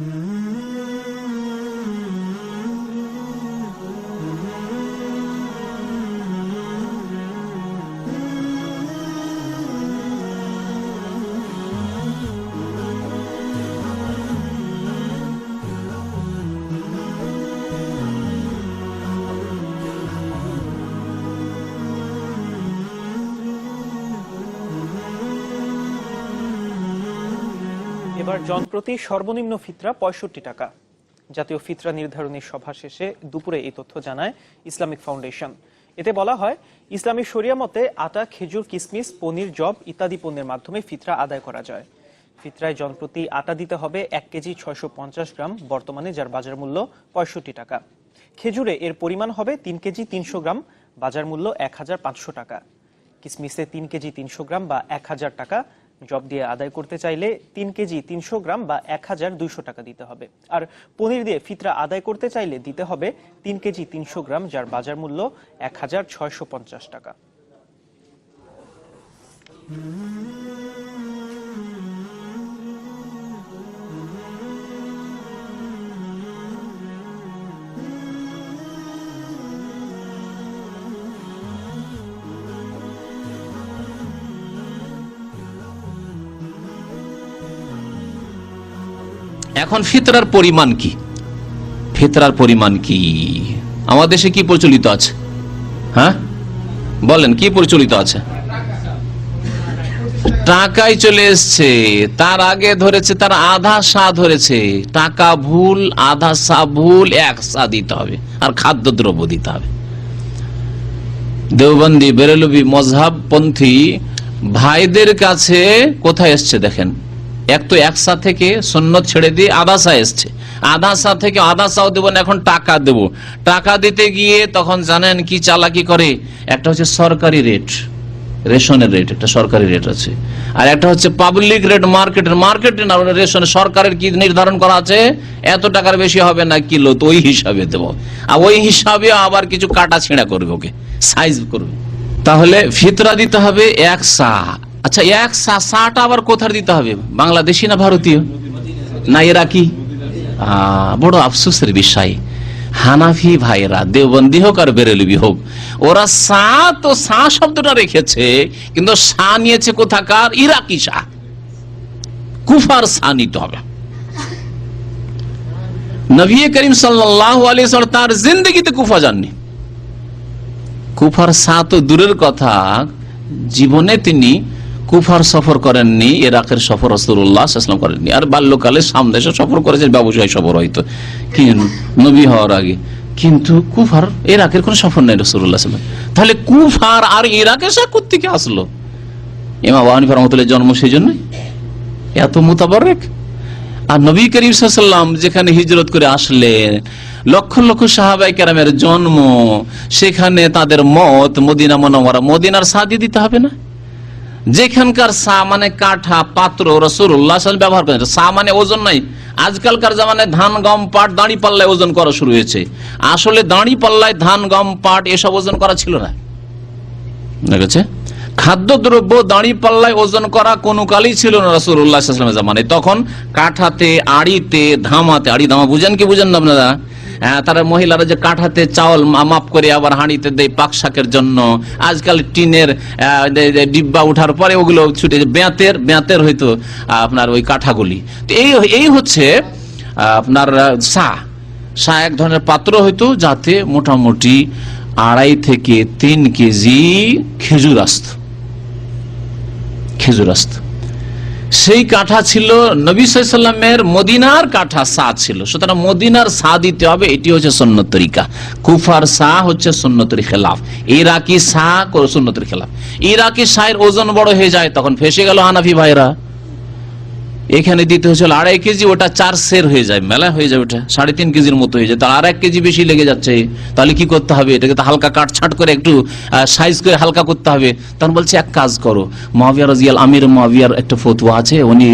Mm-hmm. এবার জনপ্রতি সর্বনিম্ন ফিতরা পঁয়ষট্টি টাকা। জাতীয় ফিতরা নির্ধারণী সভা শেষে দুপুরে এই তথ্য জানায় ইসলামিক ফাউন্ডেশন। এতে বলা হয়, ইসলামী শরিয়া মতে আটা, খেজুর, কিসমিস, পনির জব ইত্যাদি পণ্যের মাধ্যমে ফিতরা আদায় করা যায়। ফিতরায় জনপ্রতি আটা দিতে হবে এক কেজি ছয়শো পঞ্চাশ গ্রাম, বর্তমানে যার বাজার মূল্য পঁয়ষট্টি টাকা। খেজুরে এর পরিমাণ হবে তিন কেজি তিনশো গ্রাম, বাজার মূল্য এক হাজার পাঁচশো টাকা। কিসমিসে তিন কেজি তিনশো গ্রাম বা এক হাজার টাকা জব দিয়ে আদায় করতে চাইলে তিন কেজি তিনশো গ্রাম বা এক হাজার দুইশো টাকা দিতে হবে। আর পনির দিয়ে ফিতরা আদায় করতে চাইলে দিতে হবে তিন কেজি তিনশো গ্রাম, যার বাজার মূল্য এক হাজার ছয়শো পঞ্চাশ টাকা। এখন ফিতরার পরিমাণ কি? ফিতরার পরিমাণ কি? আমাদের দেশে কি প্রচলিত আছে? হ্যাঁ? বলেন, কি প্রচলিত আছে? টাকাই চলে এসছে। তার আগে ধরেছে, তার আধা সা ধরেছে। টাকা ভুল, আধা সা ভুল, এক সা দিতে হবে। আর খাদ্যদ্রব্য দিতে হবে। দেওবন্দি, বেরেলবি মজহাবপন্থী ভাইদের কাছে কোথায় এসছে দেখেন? এক তো এক সা থেকে সন্ন্যত ছেড়ে দিয়ে আধা সা এসছে। আধা সা থেকে আধা সাও দেবো না, এখন টাকা দেব। টাকা দিতে গিয়ে তখন জানেন কি চালাকি করে? একটা হচ্ছে সরকারি রেট রেশনের রেট একটা সরকারি রেট আছে। আর একটা হচ্ছে পাবলিক রেট মার্কেটের মার্কেটে রেশনে সরকারের কি নির্ধারণ করা আছে? এত টাকার বেশি হবে না কিলো, তো ওই হিসাবে দেবো। আর ওই হিসাবে আবার কিছু কাটা ছিঁড়া করবে ওকে সাইজ করবে। তাহলে ফিতরা দিতে হবে এক সা। আচ্ছা এক সাটা আবার কোথায় দিতে হবে? বাংলাদেশি না ভারতীয়? না ইরাকি? বড় আফসোসের বিষয়। হানাফি ভাইরা হোক আর বেরেলবি হোক, ওরা সা তো সা শব্দটা রেখেছে, কিন্তু সা নিয়েছে কোথাকার? ইরাকি সা। কুফার সা নিতে হবে। নবী করিম সাল্লাহ তার জিন্দগিতে কুফা যাননি। কুফার সা তো দূরের কথা, জীবনে তিনি কুফার সফর করেননি, ইরাকের সফর রসুল্লাহাম করেননি। আর বাল্যকালে সামদেশে সফর করেছেন ব্যবসায়ী সফর হয়তো নবী হওয়ার আগে। কিন্তু কুফার, ইরাকের কোন সফর নেই রসুল্লাহ তাহলে কুফার আর ইরাকের সা থেকে আসলো? ইমা বাহানি রহমতুল্লাহ জন্ম সেই জন্য এত মোতাবারেক। আর নবী করিম সাল্লাম যেখানে হিজরত করে আসলেন, লক্ষ লক্ষ সাহাবাই কেরামের জন্ম, সেখানে তাদের মত মদিনা মনোমরা মদিনার সাদি দিতে হবে না? যেখানকার সা মানে কাঠা, পাত্র রসুল্লাহ ব্যবহার করেন। সা মানে ওজন নাই। আজকালকার জামানায় ধান, গম, পাট, দাঁড়ি পাল্লায় ওজন করা শুরু হয়েছে। আসলে দাঁড়ি পাল্লায় ধান, গম, পাট এসব ওজন করা ছিল না। দেখেছে খাদ্যদ্রব্য দাঁড়ি পাল্লায় ওজন করা কোনো কালই ছিল না রসুল্লাহামের জামানে তখন কাঠাতে আড়িতে ধামাতে আড়ি ধামা বুঝেন কি বুঝেন না আপনারা? হ্যাঁ, তারা মহিলারা যে কাঠাতে চাউল মাপ করে আবার হাঁড়িতে দেয় পাক শাকের জন্য। আজকাল টিনের ডিব্বা উঠার পরে ওগুলো ছুটে বেঁতের বেঁতের হয়তো আপনার ওই কাঠাগুলি। তো এই এই হচ্ছে আপনার সা সা এক ধরনের পাত্র হয়তো যাতে মোটামুটি আড়াই থেকে তিন কেজি খেজুর আসত। খেজুর আসত। সেই কাঠা ছিল নবী মদিনার কাঠা সা ছিল। সুতরাং মদিনার সা দিতে হবে, এটি হচ্ছে সন্ন্যত তরিকা। কুফার সা হচ্ছে সন্ন্যতরি খেলাফ। ইরাকি সা সন্ন্যতরি খেলাফ। ইরাকি সাহের ওজন বড় হয়ে যায়, তখন ফেসে গেল আনাফি ভাইরা এখানে দিতে হচ্ছিল আড়াই কেজি, ওটা চার সের হয়ে যায়, মেলা হয়ে যায় ওটা, সাড়ে তিন কেজির মতো হয়ে যায়। তার আর এক কেজি বেশি লেগে যাচ্ছে, তাহলে কি করতে হবে? এটাকে তো হালকা কাটছাট করে একটু সাইজ করে হালকা করতে হবে। তখন বলছে, এক কাজ করো মহাবিয়া রাজিয়াল আমির মহাবিয়ার একটা ফতুয়া আছে, উনি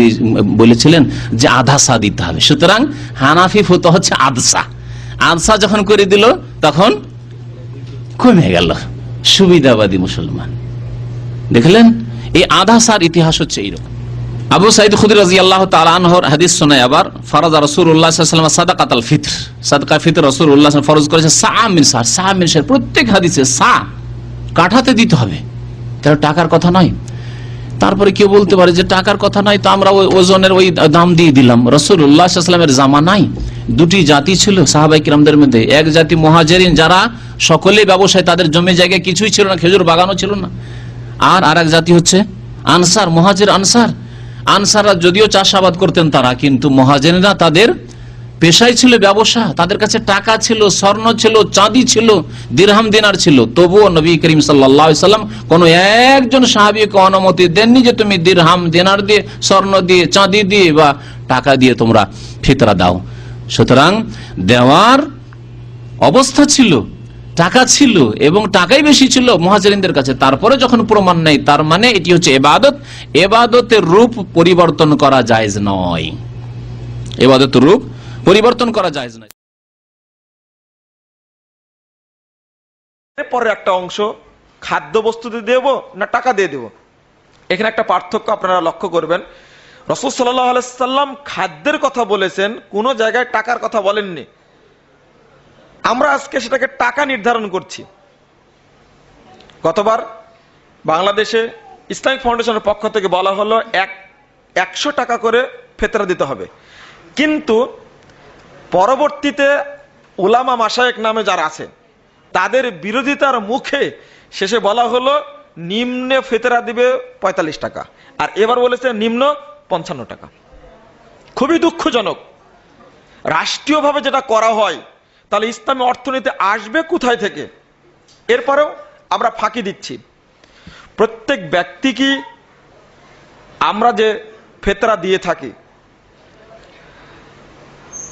বলেছিলেন যে আধা সা দিতে হবে। সুতরাং হানাফি ফতুয়া হচ্ছে আদসা আদসা যখন করে দিল, তখন কমে গেল। সুবিধাবাদী মুসলমান। দেখলেন? এই আধা সার ইতিহাস হচ্ছে এইরকম। আবু সাইদ খুদির রাজি আল্লাহ তালানহর হাদিস শোনায় আবার, ফরজ রসুল্লাহ সাদাকাত আল ফিত্র। সাদকা ফিত্র রসুল্লাহ ফরজ করেছে সা মিন সার। সা মিন সার প্রত্যেক হাদিসে সা কাঠাতে দিতে হবে। তাহলে টাকার কথা নয়। তারপরে কেউ বলতে পারে যে টাকার কথা নাই তো আমরা ওই ওজনের ওই দাম দিয়ে দিলাম। রসুল্লাহামের জামা নাই। দুটি জাতি ছিল সাহাবাই কিরামদের মধ্যে। এক জাতি মহাজেরিন যারা সকলে ব্যবসায় তাদের জমি জায়গায় কিছুই ছিল না, খেজুর বাগানও ছিল না। আর আর এক জাতি হচ্ছে আনসার, মহাজের আনসার। আনসাররা যদিও চাষাবাদ করতেন তারা, কিন্তু মহাজেনরা তাদের পেশাই ছিল ব্যবসা, তাদের কাছে টাকা ছিল, স্বর্ণ ছিল, চাঁদি ছিল, দিরহাম দিনার ছিল। তবুও নবী করিম সাল্লাম কোন একজন সাহাবিকে অনুমতি দেননি যে তুমি দিরহাম দিনার দিয়ে, স্বর্ণ দিয়ে, চাঁদি দিয়ে বা টাকা দিয়ে তোমরা ফিতরা দাও। সুতরাং দেওয়ার অবস্থা ছিল টাকা ছিল এবং টাকাই বেশি ছিল মহাজারিনদের কাছে। তারপরে যখন প্রমাণ নেই, তার মানে এটি হচ্ছে এবাদত। এবাদতের রূপ পরিবর্তন করা যায় নয়। এবাদতের রূপ পরিবর্তন করা যায় নয়। পরের একটা অংশ খাদ্য বস্তু দিয়ে দেবো না টাকা দিয়ে দেবো? এখানে একটা পার্থক্য আপনারা লক্ষ্য করবেন। রসুল সাল্লাহ আলাইসাল্লাম খাদ্যের কথা বলেছেন, কোনো জায়গায় টাকার কথা বলেননি। আমরা আজকে সেটাকে টাকা নির্ধারণ করছি। গতবার বাংলাদেশে ইসলামিক ফাউন্ডেশনের পক্ষ থেকে বলা হলো, এক, একশো টাকা করে ফেতরা দিতে হবে। কিন্তু পরবর্তীতে ওলামা মাসায়েক নামে যারা আছে, তাদের বিরোধিতার মুখে শেষে বলা হলো, নিম্নে ফেতরা দিবে পঁয়তাল্লিশ টাকা। আর এবার বলেছে নিম্ন পঞ্চান্ন টাকা। খুবই দুঃখজনক। রাষ্ট্রীয়ভাবে যেটা করা হয় তাহলে ইসলামী অর্থনীতি আসবে কোথায় থেকে? এরপরেও আমরা ফাঁকি দিচ্ছি। প্রত্যেক ব্যক্তি কি আমরা যে ফেতরা দিয়ে থাকি,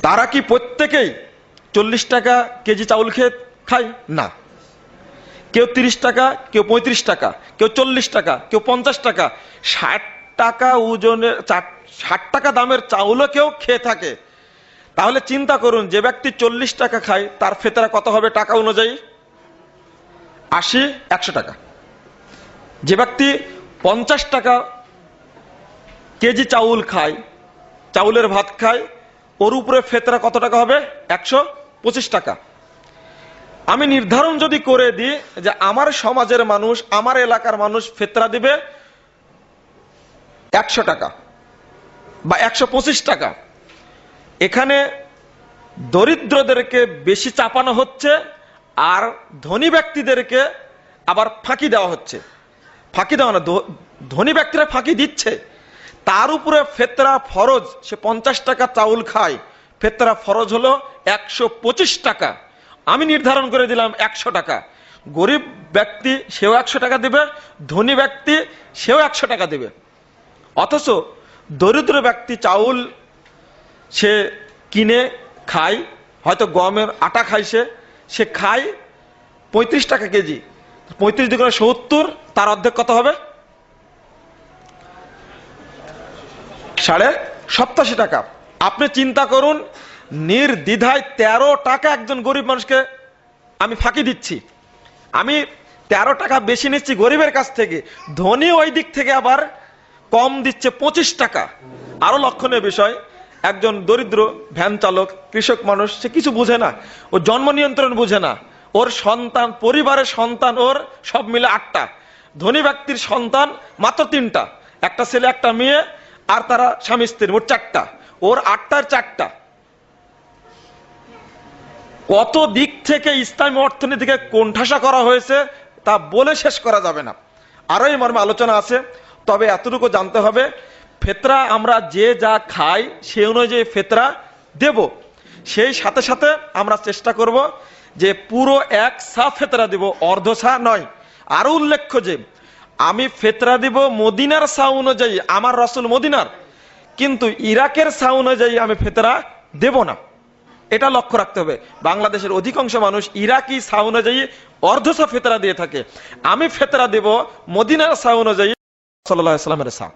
তারা কি প্রত্যেকেই চল্লিশ টাকা কেজি চাউল খেয়ে খায়? না। কেউ তিরিশ টাকা, কেউ পঁয়ত্রিশ টাকা, কেউ চল্লিশ টাকা, কেউ পঞ্চাশ টাকা, ষাট টাকা ওজনের ষাট টাকা দামের চাউলও কেউ খেয়ে থাকে। তাহলে চিন্তা করুন, যে ব্যক্তি চল্লিশ টাকা খায়, তার ফেতরা কত হবে টাকা অনুযায়ী? আশি, একশো টাকা। যে ব্যক্তি পঞ্চাশ টাকা কেজি চাউল খায়, চাউলের ভাত খায়, ওর উপরে ফেতরা কত টাকা হবে? একশো পঁচিশ টাকা। আমি নির্ধারণ যদি করে দিই যে আমার সমাজের মানুষ, আমার এলাকার মানুষ ফেতরা দিবে একশো টাকা বা একশো পঁচিশ টাকা। এখানে দরিদ্রদেরকে বেশি চাপানো হচ্ছে আর ধনী ব্যক্তিদেরকে আবার ফাঁকি দেওয়া হচ্ছে। ফাঁকি দেওয়া না ধনী ব্যক্তিরা ফাঁকি দিচ্ছে। তার উপরে ফেতরা ফরজ, সে পঞ্চাশ টাকা চাউল খায়। ফেতরা ফরজ হলো একশো পঁচিশ টাকা। আমি নির্ধারণ করে দিলাম একশো টাকা। গরিব ব্যক্তি সেও একশো টাকা দেবে, ধনী ব্যক্তি সেও একশো টাকা দেবে। অথচ দরিদ্র ব্যক্তি চাউল সে কিনে খায়, হয়তো গমের আটা খায় সে সে খায় পঁয়ত্রিশ টাকা কেজি। পঁয়ত্রিশ দিকে সত্তর, তার অর্ধেক কত হবে? সাড়ে সপ্তাশি টাকা। আপনি চিন্তা করুন, নির্দ্বিধায় তেরো টাকা একজন গরিব মানুষকে আমি ফাঁকি দিচ্ছি। আমি তেরো টাকা বেশি নিচ্ছি গরিবের কাছ থেকে, ধনী ওই দিক থেকে আবার কম দিচ্ছে পঁচিশ টাকা। আরও লক্ষণীয় বিষয় একজন দরিদ্র ভ্যান চালক, কৃষক মানুষ, সে কিছু বুঝে না। ও জন্ম নিয়ন্ত্রণ বুঝে না। ওর সন্তান, পরিবারের সন্তান, ওর সব মিলে আটটা। ধনী ব্যক্তির সন্তান মাত্র তিনটা। একটা ছেলে, একটা মেয়ে, আর তারা স্বামী স্ত্রী, মোট চারটা। ওর আটটার চারটা। কত দিক থেকে ইসলামী অর্থনীতিকে কোণঠাসা করা হয়েছে, তা বলে শেষ করা যাবে না। আরও এই মর্মে আলোচনা আছে, তবে এতটুকু জানতে হবে ফেতরা আমরা যে যা খাই, সে অনুযায়ী ফেতরা দেব। সেই সাথে সাথে আমরা চেষ্টা করব যে পুরো এক সা ফেতরা দিব, অর্ধ সা নয়। আরও উল্লেখ্য যে, আমি ফেতরা দিব মদিনার সা অনুযায়ী, আমার রসুল মদিনার। কিন্তু ইরাকের সা অনুযায়ী আমি ফেতরা দেব না। এটা লক্ষ্য রাখতে হবে। বাংলাদেশের অধিকাংশ মানুষ ইরাকি সা অনুযায়ী অর্ধ সা ফেতরা দিয়ে থাকে। আমি ফেতরা দেব মদিনার সা অনুযায়ী সাল্লাহ সাল্লামের সা।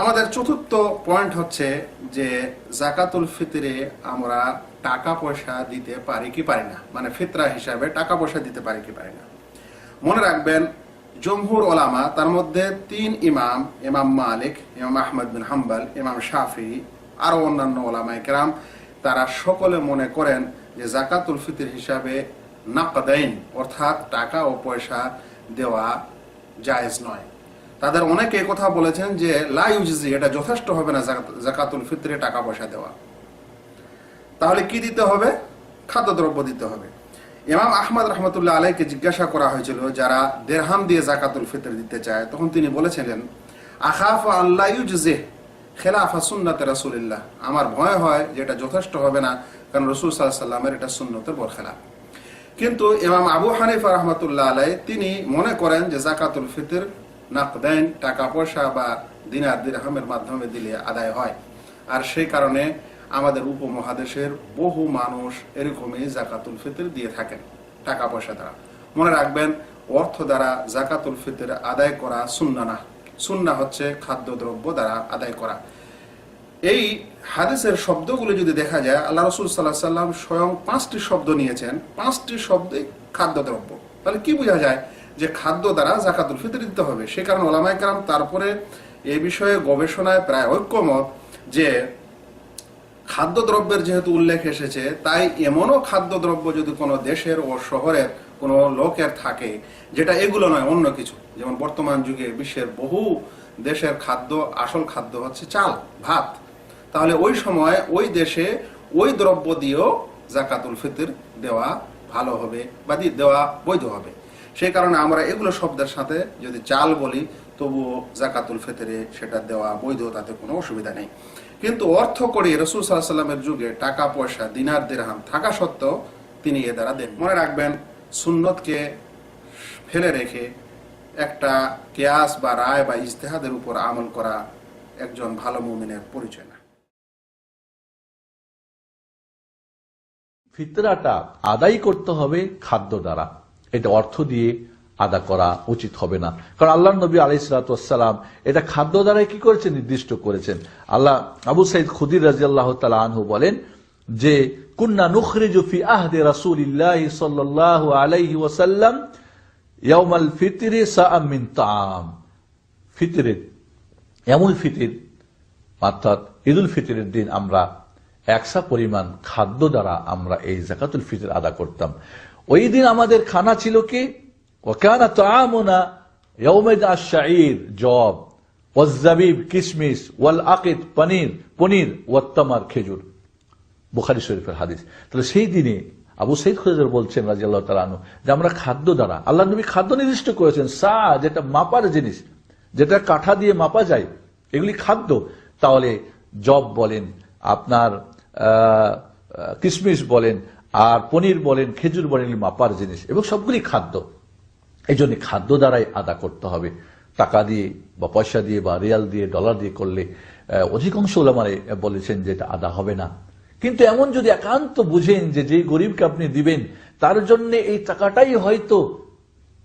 আমাদের চতুর্থ পয়েন্ট হচ্ছে যে জাকাতুল ফিতরে আমরা টাকা পয়সা দিতে পারি কি পারি না? মানে ফিতরা হিসাবে টাকা পয়সা দিতে পারি কি পারি না? মনে রাখবেন, জমহুর ওলামা, তার মধ্যে তিন ইমাম ইমাম মালিক, ইমাম আহমদ বিন হাম্বাল, ইমাম শাফি আরও অন্যান্য ওলামায় কেরাম তারা সকলে মনে করেন যে জাকাতুল ফিতর হিসাবে নাকদাইন, অর্থাৎ টাকা ও পয়সা দেওয়া জায়েজ নয়। তাদের অনেকে কথা বলেছেন যে লা ইউজিজি, এটা যথেষ্ট হবে না জাকাত- জাকাতুল ফিতরে টাকা পয়সা দেওয়া। তাহলে কি দিতে হবে? খাদ্যদ্রব্য দিতে হবে। ইমাম আহমদ রহমতুল্লাহ আলাইকে জিজ্ঞাসা করা হয়েছিল, যারা দেড়হাম দিয়ে জাকাতুল ফিতর দিতে চায়, তখন তিনি বলেছিলেন, আখাফ আল্লাহ ইউজে খেলাফা সুন্নাতে রাসুলিল্লাহ। আমার ভয় হয় যে এটা যথেষ্ট হবে না, কারণ রসুল সাল্লামের এটা সুন্নতের বরখেলাফ কিন্তু ইমাম আবু হানিফা রহমতুল্লাহ আলাই, তিনি মনে করেন যে জাকাতুল ফিতর নাকদাইন টাকা পয়সা বা দিনার দিরহামের মাধ্যমে দিলে আদায় হয়। আর সেই কারণে আমাদের উপমহাদেশের বহু মানুষ এরকমই জাকাতুল ফিতর দিয়ে থাকেন, টাকা পয়সা দ্বারা। মনে রাখবেন, অর্থ দ্বারা জাকাতুল ফিতর আদায় করা সুন্না না। সুন্না হচ্ছে খাদ্যদ্রব্য দ্বারা আদায় করা। এই হাদিসের শব্দগুলো যদি দেখা যায়, আল্লাহ রসুল সাল্লাহ সাল্লাম স্বয়ং পাঁচটি শব্দ নিয়েছেন। পাঁচটি শব্দে খাদ্যদ্রব্য। তাহলে কি বোঝা যায়? যে খাদ্য দ্বারা জাকাতুল ফিতর দিতে হবে। সে কারণে ওলামায় কালাম তারপরে এই বিষয়ে গবেষণায় প্রায় ঐক্যমত যে খাদ্যদ্রব্যের যেহেতু উল্লেখ এসেছে, তাই এমনও খাদ্যদ্রব্য যদি কোনো দেশের ও শহরের কোনো লোকের থাকে, যেটা এগুলো নয়, অন্য কিছু। যেমন বর্তমান যুগে বিশ্বের বহু দেশের খাদ্য, আসল খাদ্য হচ্ছে চাল, ভাত। তাহলে ওই সময় ওই দেশে ওই দ্রব্য দিয়েও জাকাতুল ফিতর দেওয়া ভালো হবে বা দেওয়া বৈধ হবে। সেই কারণে আমরা এগুলো শব্দের সাথে যদি চাল বলি, তবুও জাকাতুল ফিতরে সেটা দেওয়া বৈধ, তাতে কোনো অসুবিধা নেই। কিন্তু অর্থ করে রসুল সাল্লাহ সাল্লামের যুগে টাকা, পয়সা, দিনার দিরহাম থাকা সত্ত্বেও তিনি এ দ্বারা দেন। মনে রাখবেন, সুন্নতকে ফেলে রেখে একটা কেয়াস বা রায় বা ইজতেহাদের উপর আমল করা একজন ভালো মুমিনের পরিচয় না। ফিতরাটা আদায় করতে হবে খাদ্য দ্বারা। এটা অর্থ দিয়ে আদা করা উচিত হবে না। কারণ আল্লাহ নবী আলাইসালাম এটা খাদ্য দ্বারাই কি করেছেন? নির্দিষ্ট করেছেন। আল্লাহ আবু সাইদ খুদির রাজি আল্লাহ আনহু বলেন যে, কুন্না নুখরিজু ফি আহদে রাসূলিল্লাহ সাল্লাল্লাহু আলাইহি ওয়াসাল্লাম ইয়াউমাল ফিতরি সাআম মিন তাআম। ফিতরের এমন ফিতির, অর্থাৎ ঈদুল ফিতরের দিন আমরা একসা পরিমাণ খাদ্য দ্বারা আমরা এই জাকাতুল ফিতর আদা করতাম। ওই দিন আমাদের খানা ছিল কি? ওকানা তাআমুনা ইয়াউমাইদ আশ-শাঈর, জব। ওয়াজ-জাবিব কিশমিশ ওয়াল আকিদ পনির পনির, ওয়াত্তামার, খেজুর। বুখারি শরীফের হাদিস। তাহলে সেই দিনে আবু সৈদ খুজর বলছেন রাজি আল্লাহ তালু যে আমরা খাদ্য দ্বারা আল্লাহ নবী খাদ্য নির্দিষ্ট করেছেন। সা যেটা মাপার জিনিস, যেটা কাঠা দিয়ে মাপা যায়, এগুলি খাদ্য। তাহলে জব বলেন, আপনার কিশমিশ বলেন আর পনির বলেন, খেজুর বলেন মাপার জিনিস। এবং সবগুলি খাদ্য। এই জন্য খাদ্য দ্বারাই আদা করতে হবে। টাকা দিয়ে বা পয়সা দিয়ে বা রিয়াল দিয়ে, ডলার দিয়ে করলে অধিকাংশ ওলামারে বলেছেন যে এটা আদা হবে না। কিন্তু এমন যদি একান্ত বুঝেন যে যে গরিবকে আপনি দিবেন, তার জন্য এই টাকাটাই হয়তো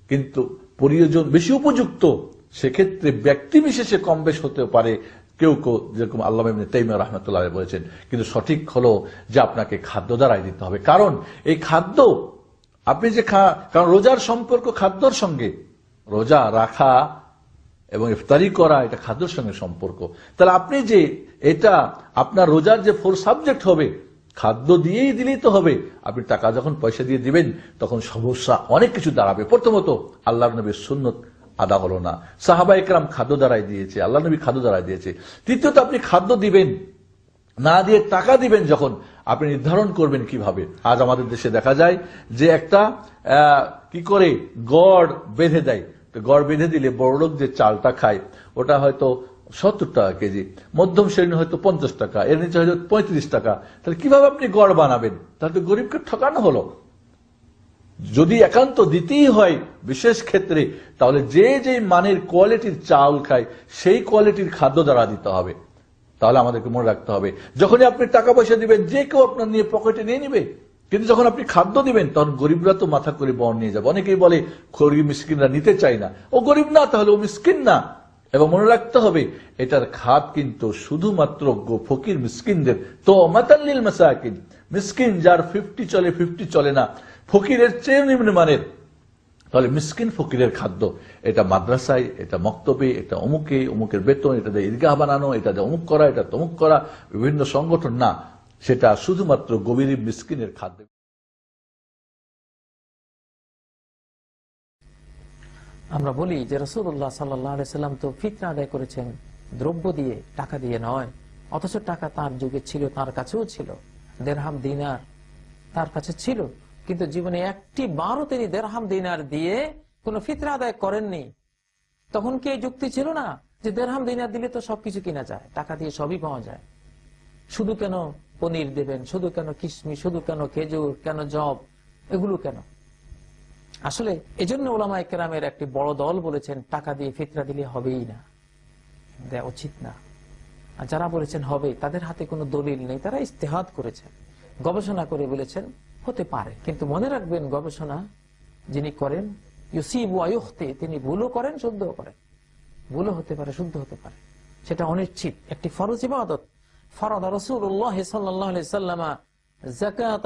কিন্তু প্রয়োজন, বেশি উপযুক্ত। সেক্ষেত্রে ব্যক্তি বিশেষে কম বেশ হতে পারে। কেউ কেউ যেরকম আল্লাহ তাইমা রহমতুল্লাহ বলেছেন, কিন্তু সঠিক হলো যে আপনাকে খাদ্য দ্বারাই দিতে হবে। কারণ এই খাদ্য, আপনি যে খা, কারণ রোজার সম্পর্ক খাদ্যর সঙ্গে, রোজা রাখা এবং ইফতারি করা, এটা খাদ্যর সঙ্গে সম্পর্ক। তাহলে আপনি যে এটা, আপনার রোজার যে ফোর সাবজেক্ট হবে, খাদ্য দিয়েই দিলেই তো হবে। আপনি টাকা যখন পয়সা দিয়ে দিবেন, তখন সমস্যা অনেক কিছু দাঁড়াবে। প্রথমত আল্লাহ নবীর সুন্নত আদা হলো না। সাহাবা একরাম খাদ্য দ্বারাই দিয়েছে, আল্লাহ নবী খাদ্য দ্বারাই দিয়েছে। তৃতীয়ত, আপনি খাদ্য দিবেন, না দিয়ে টাকা দিবেন যখন, আপনি নির্ধারণ করবেন কীভাবে। আজ আমাদের দেশে দেখা যায় যে একটা কি করে গড় বেঁধে দেয়। তো গড় বেঁধে দিলে বড়লোক যে চালটা খায়, ওটা হয়তো সত্তর টাকা কেজি, মধ্যম শ্রেণি হয়তো পঞ্চাশ টাকা, এর নিচে হয়তো পঁয়ত্রিশ টাকা। তাহলে কীভাবে আপনি গড় বানাবেন? তাহলে তো গরিবকে ঠকানো হলো। যদি একান্ত দিতেই হয় বিশেষ ক্ষেত্রে, তাহলে যে যে মানের কোয়ালিটির চাউল খায়, সেই কোয়ালিটির খাদ্য দ্বারা দিতে হবে। তাহলে আমাদেরকে মনে রাখতে হবে, যখনই আপনি টাকা পয়সা দিবেন, যে কেউ আপনার নিয়ে পকেটে নিয়ে নিবে। কিন্তু যখন আপনি খাদ্য দিবেন, তখন গরিবরা তো মাথা করে বন নিয়ে যাবে। অনেকেই বলে গরিব মিসকিনরা নিতে চায় না। ও গরিব না, তাহলে ও মিসকিন না। এবং মনে রাখতে হবে, এটার খাত কিন্তু শুধুমাত্র ফকির মিসকিনদের। তো মাতাল্লিল মাসাকিন। মিসকিন যার ফিফটি চলে ফিফটি চলে না। ফকিরের চেয়ে নিম্ন মানের। তাহলে মিসকিন ফকিরের খাদ্য, এটা মাদ্রাসায়, এটা মক্তবে, এটা অমুকে, অমুকের বেতন, এটা দিয়ে ঈদগাহ বানানো, এটা দিয়ে অমুক করা, এটা তমুক করা, বিভিন্ন সংগঠন, না, সেটা শুধুমাত্র গভীর মিসকিনের খাদ্য। আমরা বলি যে রসুল্লাহ সাল্লাম তো ফিতনা আদায় করেছেন, দ্রব্য দিয়ে টাকা দিয়ে নয়, অথচ টাকা তার যুগে ছিল, তার কাছেও ছিল। দেড়হাম দিনার তার কাছে ছিল। কিন্তু জীবনে একটি বারও তিনি দেড়হাম দিনার দিয়ে কোন ফিতনা আদায় করেননি। তখন কি এই যুক্তি ছিল না? যে দেড়হাম দিনার দিলে তো সবকিছু কিনা যায়, টাকা দিয়ে সবই পাওয়া যায়। শুধু কেন পনির দেবেন, শুধু কেন কিশমিশ, শুধু কেন খেজুর, কেন জব, এগুলো কেন? আসলে এজন্য ওলামা একরামের একটি বড় দল বলেছেন, টাকা দিয়ে ফিতরা দিলে হবেই না। দেওয়া উচিত না। আর যারা বলেছেন হবে, তাদের হাতে কোনো দলিল নেই, তারা ইস্তেহাত করেছেন, গবেষণা করে বলেছেন হতে পারে। কিন্তু মনে রাখবেন, গবেষণা যিনি করেন তিনি ভুলও করেন, শুদ্ধও করেন। ভুলও হতে পারে, শুদ্ধ হতে পারে। সেটা অনিশ্চিত। একটি ফরজ ইবাদত। ফরদ রসুল্লাহ সাল্লাহ সাল্লামা জাকাত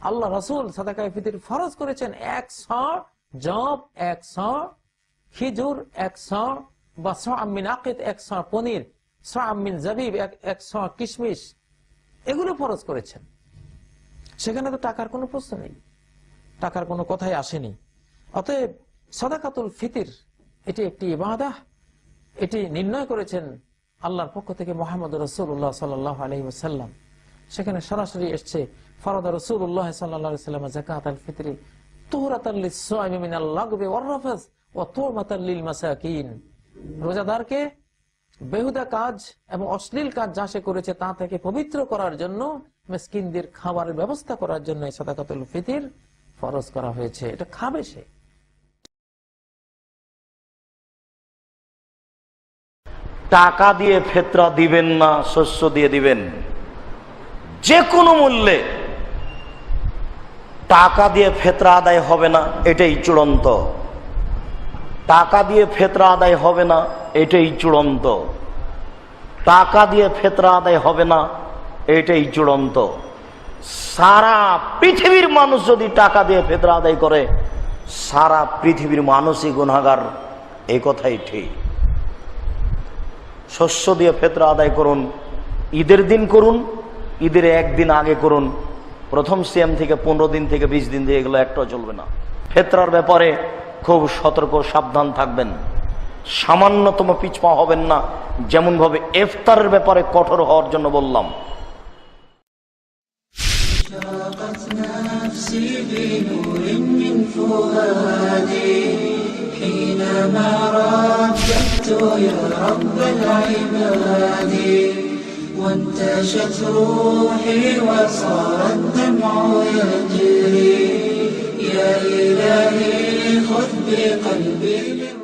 আল্লাহ রাসূল সাদাকায়ে ফিতর ফরজ করেছেন, এক শ জব, এক শ খিজুর এক শ বা সাম মিন আকিদ এক শ পনির সাম মিন জাবিব, এক শ কিশমিশ। এগুলো ফরজ করেছেন। সেখানে তো টাকার কোনো প্রশ্ন নেই। টাকার কোনো কথাই আসেনি। অতএব সদাকাতুল ফিতির, এটি একটি ইবাদাহ। এটি নির্ণয় করেছেন আল্লাহর পক্ষ থেকে মোহাম্মদ রসুল্লাহ সাল্লাহ আলহিম সেখানে সরাসরি এসছে, ফরদ রসুল্লাহ সাল্লাম জাকাত আল ফিতরি রোজাদারকে বেহুদা কাজ এবং অশ্লীল কাজ যা সে করেছে তা থেকে পবিত্র করার জন্য, মেসকিনদের খাবারের ব্যবস্থা করার জন্য সদাকাতুল ফিতির ফরজ করা হয়েছে। এটা খাবে সে। টাকা দিয়ে ফেতরা দিবেন না, শস্য দিয়ে দিবেন। যে কোনো মূল্যে টাকা দিয়ে ফেতরা আদায় হবে না, এটাই চূড়ান্ত। টাকা দিয়ে ফেতরা আদায় হবে না, এটাই চূড়ান্ত। টাকা দিয়ে ফেতরা আদায় হবে না, এটাই চূড়ান্ত। সারা পৃথিবীর মানুষ যদি টাকা দিয়ে ফেতরা আদায় করে, সারা পৃথিবীর মানুষই গুণাগার এই কথাই ঠিক। শস্য দিয়ে ফেতরা আদায় করুন, ঈদের দিন করুন, ঈদের একদিন আগে করুন। প্রথম সিএম থেকে পনেরো দিন থেকে বিশ দিন দিয়ে এগুলো একটাও চলবে না। ফেতরার ব্যাপারে খুব সতর্ক সাবধান থাকবেন সামান্যতম পিছপা হবেন না যেমনভাবে ইফতারের ব্যাপারে কঠোর হওয়ার জন্য বললাম نفسي بنور من فؤادي حينما رددت يا رب العباد وانتشت روحي وصار الدمع يجري يا إلهي خذ بقلبي